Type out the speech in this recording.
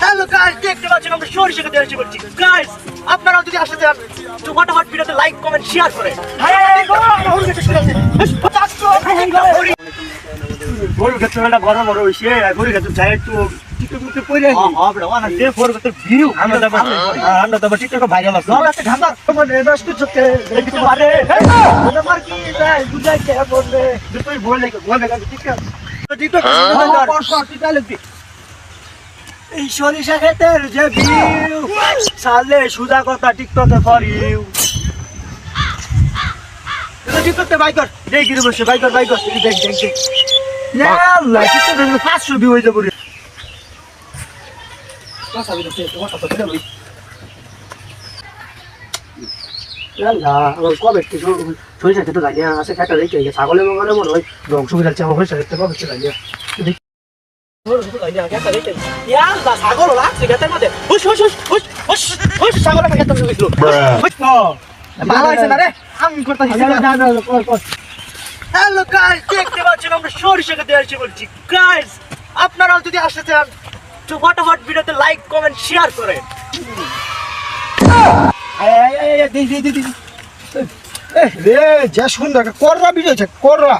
Hello guys দেখতে পাচ্ছেন আমরা সরিষাকে দিয়ে এসে বলছি গাইস আপনারাও যদি আসতে চান তো ফটাফট ভিডিওতে লাইক কমেন্ট শেয়ার করে। গরু ক্ষেত্রে একটা বড় গরু যাই একটু টিকটক এই সরিষা ক্ষেতের যে ভিউ সালে সুজা কথা টিকটকে ফর ইউ টিকটকে বাই কর দেখ গিরে বসে বাই কর বাই কর দেখ দেখ দেখ। ইয়াল্লা টিকটকে পাঁচশো ভিউ হয়ে যাব রে। কবে থেকে সরিষা খেতে লাগে আছে খেতে রেখে ছাগলের মঙ্গলে মনে হয় ধ্বংস হয়ে যাচ্ছে আমার সরিষা খেতে কবে থেকে লাগে। আপনারাও যদি আসতে চান তো ফটাফট ভিডিওতে লাইক কমেন্ট শেয়ার করেন রে যা সুন্দর কররা ভিডিও কররা